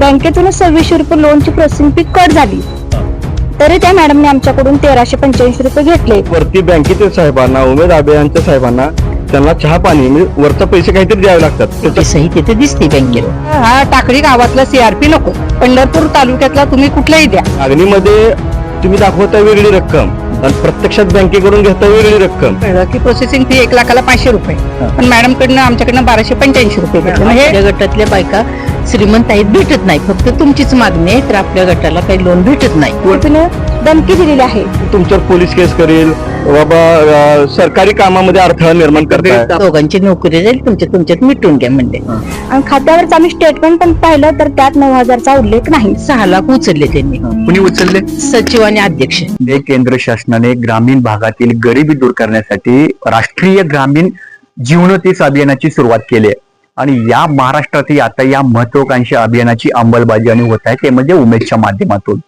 बँकेतूनच सव्वीसशे रुपये लोनची processing fee cut झाली. तरी त्या मॅडमने आमच्याकडून तेराशे पंच्याऐंशी रुपये घेतले. वरती बँकेतील साहेबांना उमेद अभियानच्या साहेबांना त्यांना चहा पाणी म्हणजे वरचा पैसे काहीतरी द्यावे लागतात. त्याच्या ते सही तिथे दिसते बँकेला हा टाकळी गावातला सीआरपी नको. पंढरपूर तालुक्यातला तुम्ही कुठलाही द्या. मागणीमध्ये तुम्ही दाखवता वेगळी रक्कम. आणि प्रत्यक्षात बँकेकडून घेता वेगळी रक्कम. कळलं की प्रोसेसिंग फी एक लाखाला पाचशे रुपये. पण मॅडम कडनं आमच्याकडनं बाराशे पंच्याऐंशी रुपये घेतले म्हणजे गटातल्या बायका श्रीमंत आहेत भेटत नाही. फक्त तुमचीच मागणी आहे तर आपल्या गटाला काही लोन भेटत नाही. धमकी दिलेली आहे. तुमच्यावर पोलीस केस करेल बाबा अं, सरकारी कामामध्ये अडथळा निर्माण करताय. दोघांची नोकरी जाईल तुमच्या तुमच्यात मिटून घ्या म्हणले. आणि खात्यावरच आम्ही स्टेटमेंट पण पाहिलं तर त्यात नऊ हजारचा उल्लेख नाही. सहा लाख उचलले त्यांनी. कुणी उचलले? सचिव आणि अध्यक्ष. केंद्र शासनाने ग्रामीण भागातील गरिबी दूर करण्यासाठी राष्ट्रीय ग्रामीण जीवनोतीस अभियानाची सुरुवात केली आहे. आणि या महाराष्ट्रातही आता या महत्वाकांक्षी अभियानाची अंमलबजावणी होत आहे. ते म्हणजे उमेदच्या माध्यमातून.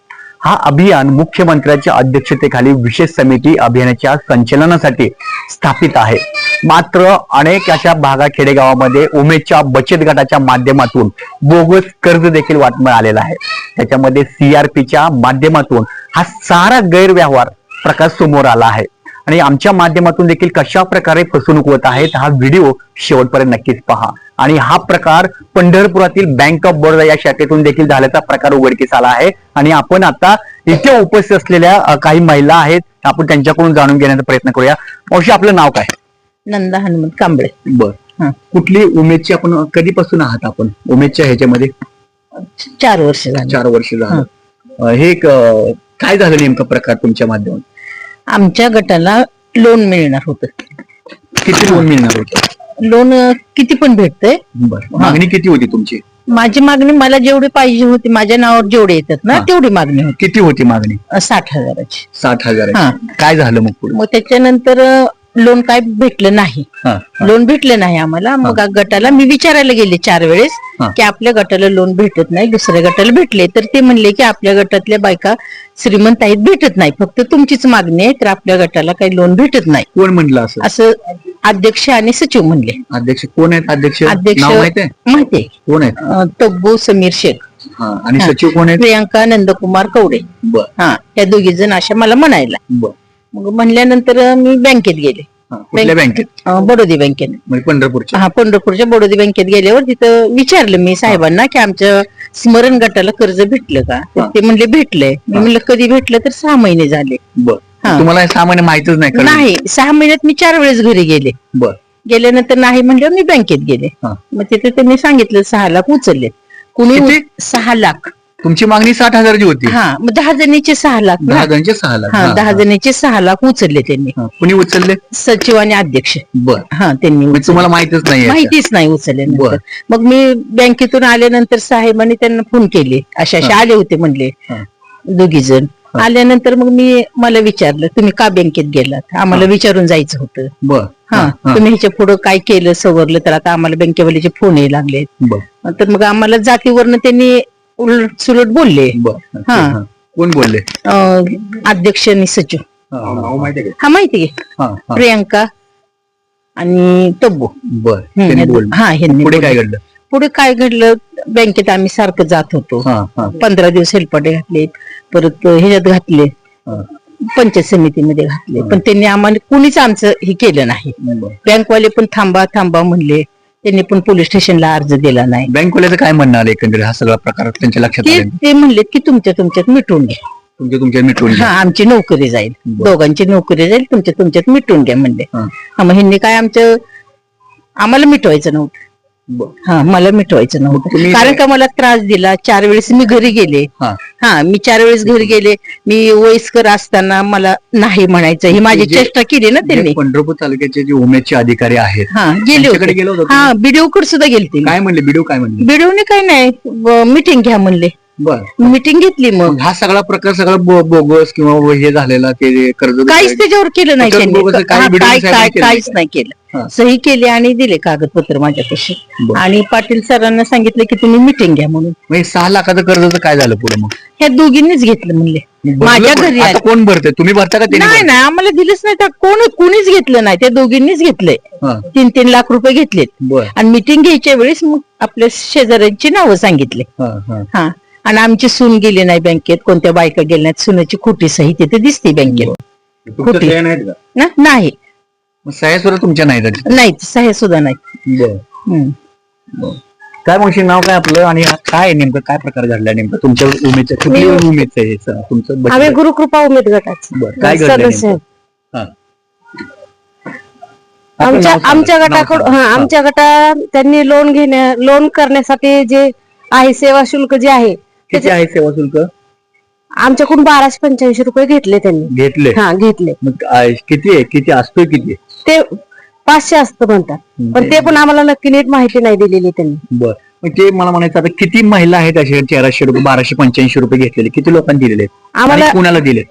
हा अभियान मुख्यमंत्र्यांच्या अध्यक्षतेखाली विशेष समिती अभियानाच्या संचलनासाठी स्थापित आहे. मात्र अनेक अशा भागा खेडेगावामध्ये उमेदच्या बचत गटाच्या माध्यमातून बोगस कर्ज देखील वाटण्यात आलेला आहे. त्याच्यामध्ये सीआरपीच्या माध्यमातून हा सारा गैरव्यवहार प्रकार समोर आला आहे. आणि आमच्या माध्यमातून देखील कशा प्रकारे फसवणूक होत आहेत हा व्हिडिओ शेवटपर्यंत नक्कीच पहा. आणि हा प्रकार पंढरपुरातील बँक ऑफ बडोदा या शाखेतून देखील झाल्याचा प्रकार उघडकीस आला आहे. आणि आपण आता इथे उपस्थित असलेल्या काही महिला आहेत आपण त्यांच्याकडून जाणून घेण्याचा प्रयत्न करूया. मावशी आपलं नाव काय? नंदा हनुमंत कांबळे. बर. कुठली उमेदची आपण कधीपासून आहात आपण? उमेदच्या ह्याच्यामध्ये? चार वर्ष झाली. चार वर्ष झालं. हे. काय झालं नेमकं प्रकार तुमच्या माध्यमातून? आमच्या गटाला लोन मिळणार होतं. किती लोन मिळणार होते? लोन किती पण भेटतंय. बर. मागणी किती होती तुमची? माझी मागणी मला जेवढी पाहिजे होती माझ्या नावावर जेवढे येतात ना हा. तेवढी मागणी होती. किती होती मागणी? अं, साठ हजाराची. साठ हजार हा. काय झालं मग पुढे? मग त्याच्यानंतर लोन काय भेटलं नाही. हा, हा. लोन भेटलं नाही आम्हाला. मग गटाला मी विचारायला गेले चार वेळेस हा. की आपल्या गटाला लोन भेटत नाही दुसऱ्या गटाला भेटले. तर ते म्हणले की आपल्या गटातल्या बायका श्रीमंत आहेत भेटत नाही. फक्त तुमचीच मागणी आहे तर आपल्या गटाला काही लोन भेटत नाही. कोण म्हणलं असं? असं अध्यक्ष आणि सचिव म्हणले. अध्यक्ष कोण आहेत अध्यक्ष? अध्यक्ष नाव माहीत आहे. कोण आहेत? तब्बू समीर शेख. हा, आणि हा. सचिव कोण आहेत? प्रियांका नंदकुमार कवडे बर. हा त्या दोघी जण अशा मला म्हणायला. बर. मग म्हणल्यानंतर मी बँकेत गेले. हा, कुठल्या बँकेत? अं, बडोदी बँकेत. म्हणजे पंढरपूरच्या? हा पंढरपूरच्या बडोदी बँकेत गेल्यावर तिथं विचारलं मी साहेबांना की आमच्या स्मरण गटाला कर्ज भेटलं का? तर. ते म्हणले भेटलंय. मी म्हणलं कधी भेटलं तर सहा महिने झाले. बर. हा. तुम्हाला हे सामान्य माहितच नाही? नाही सहा महिन्यात मी चार वेळेस घरी गेले बर गेल्यानंतर नाही म्हणलं मी बँकेत गेले हा. मग तिथे त्यांनी सांगितलं सहा लाख उचलले कुणी किती? सहा लाख तुमची मागणी साठ हजारची होती हा मग दहा जणीचे सहा लाख ना. दहा जणांचे सहा लाख हा हा, दहा हा. जणीचे सहा लाख उचलले त्यांनी हा, कुणी उचलले सचिव आणि अध्यक्ष बर हा त्यांनी म्हणजे उचलले. तुम्हाला माहितच नाही माहितीच नाही उचलले बर. मग मी बँकेतून आल्यानंतर साहेबांनी त्यांना फोन केले अशा अशा आले होते म्हणले हा. दोघी जण. आल्यानंतर मग मी मला विचारलं तुम्ही का बँकेत गेलात? आम्हाला विचारून जायचं होतं. बर. हा तुम्ही ह्याच्या पुढे काय केलं सवरलं तर आता आम्हाला बँकेवाल्याचे फोन यायला लागले बर. तर मग आम्हाला जातीवरनं त्यांनी उलट सुलट बोलले हा. कोण बोलले? अध्यक्ष आणि सचिव. हा माहिती. प्रियांका आणि तब्बू. बर. हा ह्यांनी पुढे काय. घडलं? पुढे काय घडलं? बँकेत आम्ही सारखं जात होतो. पंधरा दिवस हेलपाटे घातले परत ह्याच्यात घातले. पंचायत समितीमध्ये घातले पण त्यांनी आम्हाला कुणीच आमचं हे केलं नाही. बँकवाले पण थांबा थांबा म्हणले त्यांनी पण पोलीस स्टेशनला अर्ज दिला नाही बँकवाल्याचं काय म्हणणं आलं एकंदरीत हा सगळा प्रकार त्यांच्या लक्षात ते आले ते म्हणले की तुमच्या तुमच्यात मिटून घ्या तुमच्या तुमच्या मिटवून हा घ्या. आमची नोकरी जाईल बरं. दोघांची नोकरी जाईल तुमच्या तुमच्यात मिटून घ्या म्हणले हा. हा मग ह्यांनी काय आमचं आम्हाला मिटवायचं नव्हतं. हा मला मिटवायचं नव्हतं. कारण का मला त्रास दिला चार वेळेस मी घरी गेले. हा. हा मी चार वेळेस घरी गेले. मी वयस्कर असताना मला नाही म्हणायचं. ही माझी म्हणजे- चेष्टा केली ना त्यांनी. पंढरपूर तालुक्याचे जे उमेदचे अधिकारी आहेत हा गेले होते. गेलो हा बीडीओ कडे सुद्धा गेलते काय म्हणले? बिडू काय म्हणले? बीडीओने काय नाही मिटिंग घ्या म्हणले. बर. मिटिंग घेतली मग. हा सगळा प्रकार सगळा बो- बोगस किंवा हे झालेला ते कर्ज काहीच त्याच्यावर केलं नाही त्याच्यावर त्यांनी. बोगस काही हा, video काय साहेबांनी काय केलं काहीच नाही. हा. केलं सही केली आणि दिले कागदपत्र माझ्यापाशी. बरं. आणि पाटील सरांना सांगितलं की तुम्ही मिटिंग घ्या म्हणून. हे सहा लाखाचं कर्जाचं काय झालं पुढे मग? ह्या दोघींनीच घेतलं म्हणले. माझ्या घरी आता आले. कोण भरते तुम्ही भरता का त्यांनी नाही नाही आम्हाला दिलंच नाही. तर कोण कुणीच घेतलं नाही. त्या दोघींनीच घेतलंय. हा. तीन तीन लाख रुपये घेतलेत. बर. आणि मिटिंग घ्यायच्या वेळेस मग आपल्या शेजाऱ्यांची नावं सांगितले. हा हा. हा. आणि आमची सून गेली नाही बँकेत कोणत्या बायका गेल्या नाहीत. सुनाची खोटी सही तिथे दिसते बँकेत. तुमच्या कुठे? सह्या नाहीत का? ना नाही. मग सह्या सुद्धा तुमच्या नाही सह्या सुद्धा नाही बर. हम्म. काय म्हणशील नाव काय आपलं? आणि हा काय नेमकं? काय प्रकार घडला नेमकं? तुमच्या उमेदचं कुठली उमेदचं आहे हे सर? तुमचं आम्ही? गुरुकृपा उमेद गटाचे बरं, काय घडलं सदस्य नेमकं? हा. आपलं आमच्या नाव सांगा, आमच्या नाव गटाकडून सांगा. हा आमच्या गटात त्यांनी लोन घेण्या लोन करण्यासाठी जे आहे सेवा शुल्क जे आहे किती आहे सेवा शुल्क? आमच्याकडून बाराशे पंच्याऐंशी रुपये घेतले त्यांनी. घेतले? हा घेतले. मग आ- किती आहे? किती असतोय किती? ते पाचशे असतं म्हणतात. पण ते पण आम्हाला नक्की नीट माहिती नाही दिलेली त्यांनी. बर. मग ते मला म्हणायचं आता किती महिला आहेत अशा तेराशे रुपये बाराशे पंच्याऐंशी रुपये घेतलेले? किती लोकांनी दिलेले आहेत? आम्हाला- कुणाला दिले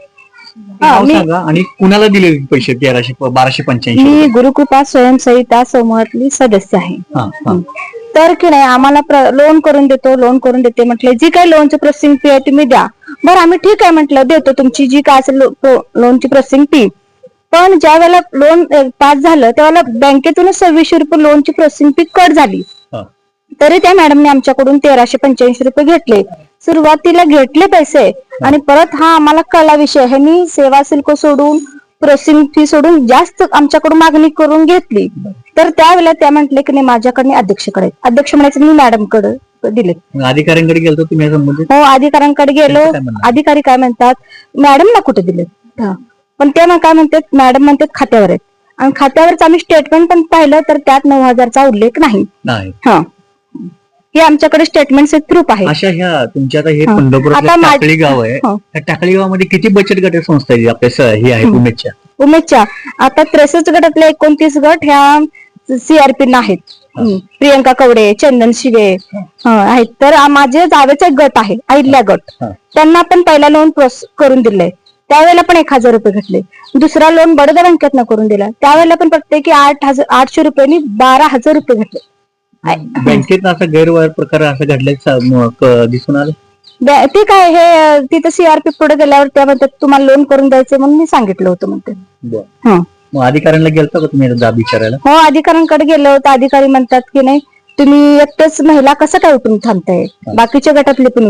हा, मी- सांगा. आणि कुणाला दिले पैसे तेराशे बाराशे पंच्याऐंशी मी? गुरुकृपा स्वयंसहिता समूहातली सदस्य आहे. हा, हा. तर की नाही आम्हाला लोन करून देतो लोन करून देते म्हटलं. जी काही लोनची प्रोसेसिंग फी आहे तुम्ही द्या. बरं आम्ही ठीक आहे म्हटलं देतो तुमची जी काय असेल लोनची प्रोसेसिंग फी पण ज्या वेळेला लोन पास झालं त्यावेळेला बँकेतूनच सव्वीसशे रुपये लोनची प्रोसेसिंग फी कट झाली. हा. तरी त्या मॅडमने आमच्याकडून तेराशे पंच्याऐंशी रुपये घेतले. सुरुवातीला घेतले पैसे. आणि परत हा आम्हाला कळला विषय. ह्यांनी सेवा शुल्क सोडून प्रोसेसिंग फी सोडून जास्त आमच्याकडून मागणी करून घेतली. तर त्यावेळेला त्या म्हटले की नाही माझ्याकडे अध्यक्षकडे अध्यक्ष म्हणायचं मी मॅडमकडे दिले अधिकाऱ्यांकडे गेलो तुम्ही संबंधित? हो अधिकाऱ्यांकडे गेलो? अधिकारी काय म्हणतात मॅडमला कुठे दिले पण ते मग काय म्हणतात मॅडम म्हणतात खात्यावर आहेत. आणि खात्यावरच आम्ही स्टेटमेंट पण पाहिलं तर त्यात नऊ हजारचा उल्लेख नाही. नाही. हा. हे आमच्याकडे स्टेटमेंटचे प्रूफ आहे अशा ह्या तुमच्या आता हे. पंढरपूर आता मा- टाकळी गाव आहे. हो. त्या टाकळी गावामध्ये किती बचत गट संस्था आहेत? आपल्या स- हे आहेत उमेदच्या. उमेदच्या. आता त्रेसष्ट गटातले एकोणतीस गट ह्या सीआरपी आहेत. प्रियंका कवडे चंदन शिवे हा, आहेत. तर आ- माझे जावेचा एक गट आहे अहिल्या गट. हा. त्यांना पण पहिला लोन प्रोस करून दिलंय. त्यावेळेला पण एक हजार रुपये घेतले दुसरा लोन बडोदा बँकेतनं करून दिला. त्यावेळेला पण प्रत्येकी आठ हजार आठशे रुपयांनी बारा हजार रुपये घेतले बँकेत असा गैरव्यवहार प्रकार असं घडल्याचं दिसून आलं? बॅ- ते काय हे तिथं सीआरपी पुढे गेल्यावर त्या म्हणतात तुम्हाला लोन करून द्यायचं म्हणून मी सांगितलं होतं म्हणते बरं. हा. मग अधिकाऱ्यांना गेलता का तुम्ही जाब विचारायला हो अधिकाऱ्यांकडे गेलो तर अधिकारी म्हणतात की नाही तुम्ही एकटेच महिला कसं काय उठून थांबताय? बाकीच्या गटातले पण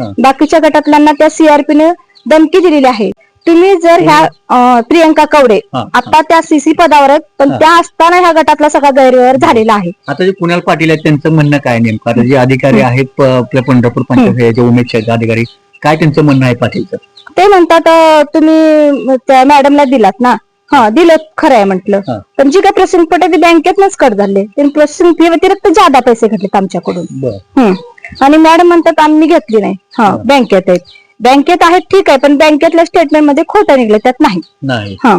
हा. बाकीच्या गटातल्यांना त्या सीआरपीने धमकी दिलेली आहे. तुम्ही जर ह्या प्रियंका कवडे हा, हा. आता त्या सीसी पदावर आहेत पण हा. त्या असताना ह्या गटातला सगळा गैरव्यवहार झालेला आहे. आता जे कुणाल पाटील आहेत त्यांचं म्हणणं काय नेमकं? आता जे अधिकारी आहेत प- आपल्या पंढरपूर पंचायत जे उमेदचे अधिकारी काय त्यांचं म्हणणं आहे पाटीलचं? ते म्हणतात अं, तुम्ही त्या मॅडमला दिलात ना? हा दिलं खरं आहे म्हटलं. हा. पण जी काय प्रोसेसिंग पटे ती बँकेतनच कट झाले. प्रोसेसिंग फी व्यतिरिक्त जादा पैसे घेतलेत आमच्याकडून. बरं. हम्म. आणि मॅडम म्हणतात आम्ही घेतली नाही. हा बँकेत आहेत. बँकेत आहेत ठीक आहे पण बँकेतल्या स्टेटमेंटमध्ये खोटं निघलं त्यात नाही. हा.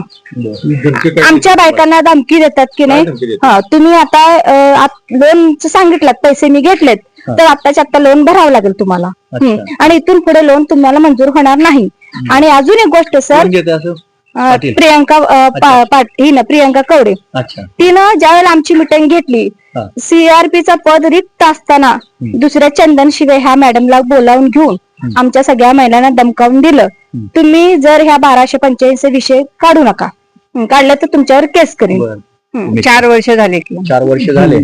आमच्या बायकांना धमकी देतात की नाही? हा तुम्ही आता लोनच सांगितलं पैसे मी घेतलेत तर आताच्या आता लोन भरावं लागेल तुम्हाला. आणि इथून पुढे लोन तुम्हाला मंजूर होणार नाही. आणि अजून एक गोष्ट सर. प्रियंका ही ना प्रियंका कवडे. तिनं ज्यावेळेला आमची मिटिंग घेतली. सीआरपीचा पद रिक्त असताना दुसऱ्या चंदन शिवे ह्या मॅडमला बोलावून घेऊन आमच्या सगळ्या महिलांना दमकावून दिलं. तुम्ही जर ह्या बाराशे पंच्याऐंशी विषय काढू नका. काढलं तर तुमच्यावर केस हं. चार वर्ष झाले की. चार वर्ष झाले.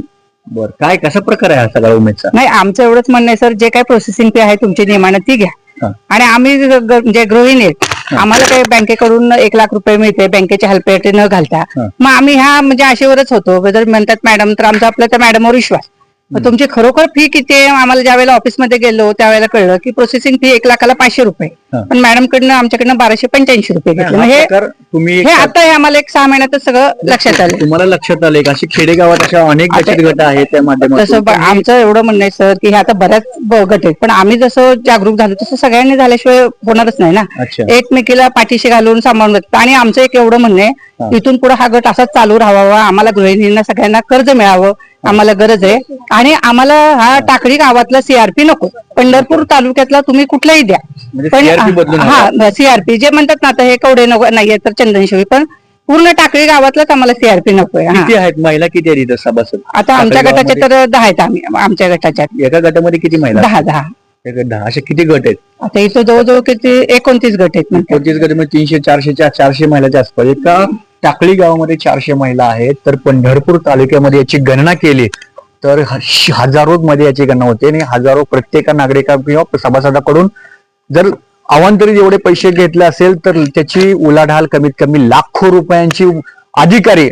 बर काय कसा प्रकार आहे हा सगळा उमेदचा? नाही आमचं एवढंच म्हणणं आहे सर जे काही प्रोसेसिंग फी आहे तुमच्या नियमानं ती घ्या. आणि आम्ही ग- म्हणजे गृहिणी आहेत. आम्हाला काही बँकेकडून एक लाख रुपये मिळते बँकेच्या हलपेटे न घालता. मग आम्ही ह्या म्हणजे आशेवरच होतो. जर म्हणतात मॅडम तर आमचा आपला त्या मॅडमवर विश्वास. मग तुमची खरोखर फी किती आहे आम्हाला ज्या वेळेला ऑफिसमध्ये गेलो त्यावेळेला कळलं की प्रोसेसिंग फी एक लाखाला पाचशे रुपये. पण मॅडम कडनं आमच्याकडनं बाराशे पंच्याऐंशी रुपये घेतले. हा प्रकार तुम्ही हे आता हे आम्हाला एक सहा महिन्यातच सगळं लक्षात आलं. तुम्हाला लक्षात आले का अशी खेडेगावात अशा अनेक बचत गट आहेत त्या माध्यमातून. तसं ब- आमचं एवढं म्हणणं आहे सर की हे आता बऱ्याच ब- गट आहेत. पण आम्ही जसं जागरूक झालो तसं सगळ्यांनी झाल्याशिवाय होणारच नाही ना. अच्छा. एकमेकीला पाठीशी घालून सांभाळून आणि आमचं एक एवढं म्हणणं हा. आहे इथून पुढे हा गट असाच चालू राहावा आम्हाला गृहिणींना सगळ्यांना कर्ज मिळावं आम्हाला गरज आहे. आणि आम्हाला हा टाकळी गावातला सीआरपी नको. पंढरपूर तालुक्यातला तुम्ही कुठलाही द्या. म्हणजे पण हा सीआरपी जे म्हणतात ना आता हे कवडे नको नाहीये तर चंदनशिवी. पण पूर्ण टाकळी गावातलाच आम्हाला सीआरपी नकोय हा. किती आहेत महिला किती आहेत इथं सभासद? आता आमच्या टाकळी गटाचे तर दहा आहेत आम्ही आमच्या गटाच्या. एका गटामध्ये किती महिला? दहा दहा. एका दहा. असे किती गट आहेत? आता इथं जवळजवळ किती एकोणतीस गट आहेत म्हणतात. कोणतीच गटामध्ये तीनशे चारशे चा- चारशे महिलाच्या आसपास. एका टाकळी गावामध्ये चारशे महिला आहेत तर पंढरपूर तालुक्यामध्ये याची गणना केली तर हजारो मध्ये याची गणना होते आणि हजारो प्रत्येक नागरिका किंवा सभासदाकडून जर अवांतरित एवढे पैसे घेतले असेल तर त्याची उलाढाल कमीत कमी लाखो रुपयांची अधिकारी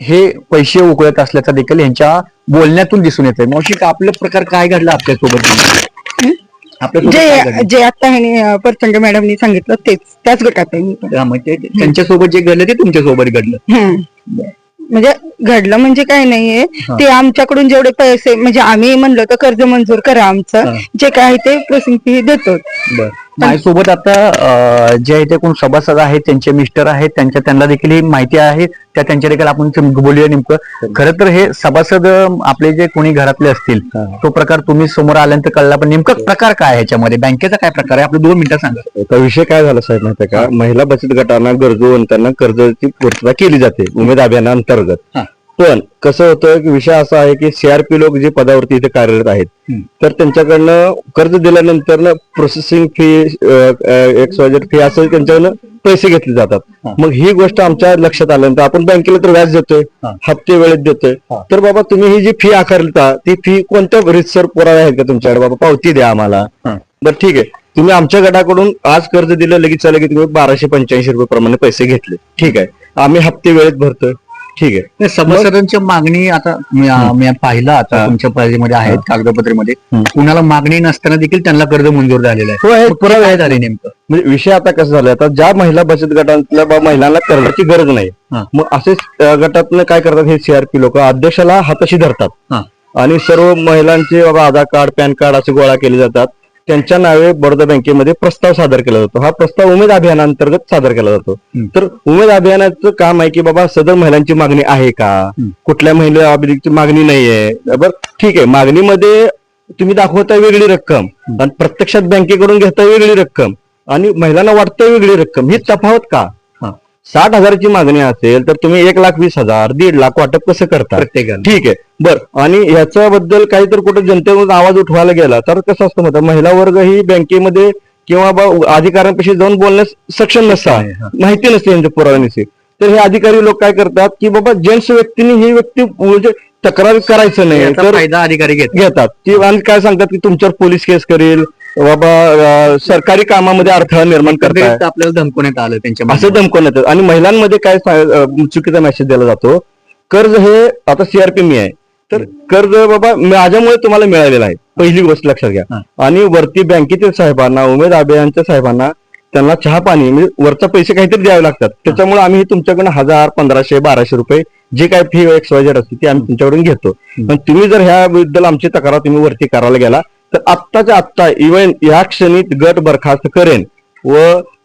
हे पैसे उकळत असल्याचं देखील यांच्या बोलण्यातून दिसून येतंय. मावशी का आपलं प्रकार काय घडला आपल्यासोबत? जे जे आता ह्याने परचंड मॅडमनी सांगितलं तेच त्याच गटात आहे त्यांच्यासोबत जे घडलं ते तुमच्यासोबत घडलं. म्हणजे घडलं म्हणजे काय नाहीये. ते आमच्याकडून जेवढे पैसे म्हणजे आम्ही म्हणलो तर कर्ज मंजूर करा आमचं. जे काय ते प्रोसेसिंग फी देतो माझ्यासोबत आता जे इथे कोण सभासद आहेत त्यांचे मिस्टर आहेत त्यांच्या त्यांना देखील ही माहिती आहे. त्या त्यांच्या देखील आपण ते बोलूया नेमकं. खरं तर हे सभासद आपले जे कोणी घरातले असतील तो प्रकार तुम्ही समोर आल्यानंतर कळला. पण नेमकं प्रकार काय आहे ह्याच्यामध्ये? बँकेचा काय प्रकार आहे? आपले दोन मिनिटं सांगा. आता विषय काय झाला साहेब माहिती का? महिला बचत गटांना गरजूवंतांना कर्जाची पूर्तता केली जाते उमेद अभियानाअंतर्गत हा. पण कसं होतं की विषय असा आहे की सीआरपी लोक जे पदावरती इथे कार्यरत आहेत. तर त्यांच्याकडनं कर्ज दिल्यानंतर प्रोसेसिंग फी एक्सवायझेड फी असं त्यांच्याकडनं पैसे घेतले जातात. मग ही गोष्ट आमच्या लक्षात आल्यानंतर आपण बँकेला तर व्याज देतोय. हप्ते वेळेत देतोय. तर बाबा तुम्ही ही जी फी आकारता ती फी कोणत्या रितसर पुरावे आहेत का तुमच्याकडे बाबा पावती द्या आम्हाला. बरं ठीक आहे तुम्ही आमच्या गटाकडून आज कर्ज दिलं लगेच लगेच तुम्ही बाराशे पंच्याऐंशी रुपये प्रमाणे पैसे घेतले ठीक आहे आम्ही हप्ते वेळेत भरतोय ठीक आहे. नाही, सभासदांची मागणी आता मी पाहिलं आता हा. तुमच्या पाहिजेमध्ये आहेत कागदपत्रेमध्ये. कुणाला मागणी नसताना देखील त्यांना कर्ज मंजूर झालेलं आहे. हो पुरावे काय झाले नेमकं? म्हणजे विषय आता कसं झालाय आता ज्या महिला बचत गटातल्या महिलांना कर्जाची गरज नाही हा. मग असेच अं, गटातनं काय करतात हे सीआरपी लोक? अध्यक्षाला हाताशी धरतात. हा. आणि सर्व महिलांचे बाबा आधार कार्ड पॅन कार्ड असे गोळा केले जातात. त्यांच्या नावे बडोदा बँकेमध्ये प्रस्ताव सादर केला जातो. हा प्रस्ताव उमेद अभियानांतर्गत सादर केला जातो. तर उमेद अभियानाचं काम आहे की बाबा सदर महिलांची मागणी आहे का. कुठल्या महिला अभियोगची मागणी नाहीये? बरं ठीक आहे. मागणीमध्ये तुम्ही दाखवताय वेगळी रक्कम. आणि प्रत्यक्षात बँकेकडून घेताय वेगळी रक्कम. आणि महिलांना वाटतंय वेगळी रक्कम. ही तफावत का. साठ हजाराची मागणी असेल तर तुम्ही एक लाख वीस हजार दीड लाख वाटप कसं करता? प्रत्येकाला. ठीक आहे. बर. आणि ह्याच्याबद्दल काही तर कुठे जनतेमधून आवाज उठवायला गेला तर कसं असतं माहिती महिला वर्ग ही बँकेमध्ये किंवा बा अधिकाऱ्यांपाशी जाऊन बोलण्यास सक्षम नसता आहे. माहिती नसते यांच्या पुराव्यानिशी तर हे अधिकारी लोक काय करतात की बाबा जेंट्स व्यक्तीने ही व्यक्ती म्हणजे तक्रार करायचं नाही तर फायदा अधिकारी घेत घेतात. ती आणि काय सांगतात की तुमच्यावर पोलीस केस करेल बाबा अं, सरकारी कामामध्ये अडथळा निर्माण करताय. आपल्याला धमकवण्यात आलं त्यांच्या असं. धमकवण्यात येतं. आणि महिलांमध्ये काय सा- अं, चुकीचा मेसेज दिला जातो? कर्ज हे आता सीआरपी मी आहे. तर कर्ज बाबा माझ्यामुळे तुम्हाला मिळालेलं आहे. पहिली गोष्ट लक्षात घ्या. हा. आणि वरती बँकेतील साहेबांना उमेद अभियानच्या साहेबांना त्यांना चहा पाणी म्हणजे वरचा पैसे काहीतरी द्यावे लागतात. त्याच्यामुळे आम्ही तुमच्याकडून हजार पंधराशे बाराशे रुपये जे काय फी एक्स वाय असते ती आम्ही तुमच्याकडून घेतो. पण तुम्ही जर ह्याबद्दल आमची तक्रार तुम्ही वरती करायला गेला तर आत्ताच्या आत्ता इव्हन या क्षणी गट बरखास्त करेन व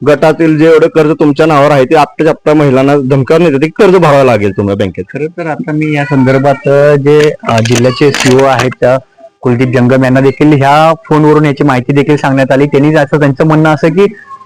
गटातील जे एवढं कर्ज तुमच्या नावावर आहे ते आत्ताच्या आत्ता महिलांना धमकावून येते ते कर्ज भरावं लागेल तुम्हाला बँकेत. खरं तर आता मी या संदर्भात जे जिल्ह्याचे सीओ आहेत त्या कुलदीप जंगम यांना देखील ह्या फोनवरून याची माहिती देखील सांगण्यात आली. त्यांनी असं त्यांचं म्हणणं असं की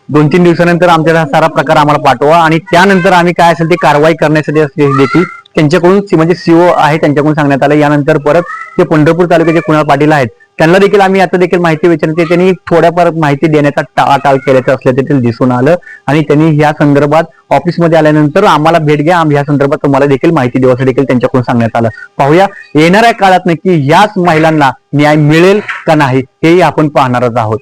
दोन तीन दिवसानंतर आमच्या हा सारा प्रकार आम्हाला पाठवा आणि त्यानंतर आम्ही काय असेल ते कारवाई करण्यासाठी देखील त्यांच्याकडून म्हणजे सीओ आहे त्यांच्याकडून सांगण्यात आलं. यानंतर परत ते पंढरपूर तालुक्याचे कुणाल पाटील आहेत त्यांना देखील आम्ही आता देखील माहिती विचारते त्यांनी थोड्याफार माहिती देण्याचा टाळाटाळ केल्याचं असल्याचं देखील दिसून आलं. आणि त्यांनी या संदर्भात ऑफिसमध्ये आल्यानंतर आम्हाला भेट घ्या. आम्ही या संदर्भात तुम्हाला देखील माहिती देऊ असं देखील त्यांच्याकडून सांगण्यात आलं. पाहूया येणाऱ्या काळात नक्की याच महिलांना न्याय मिळेल का नाही हेही आपण पाहणारच आहोत.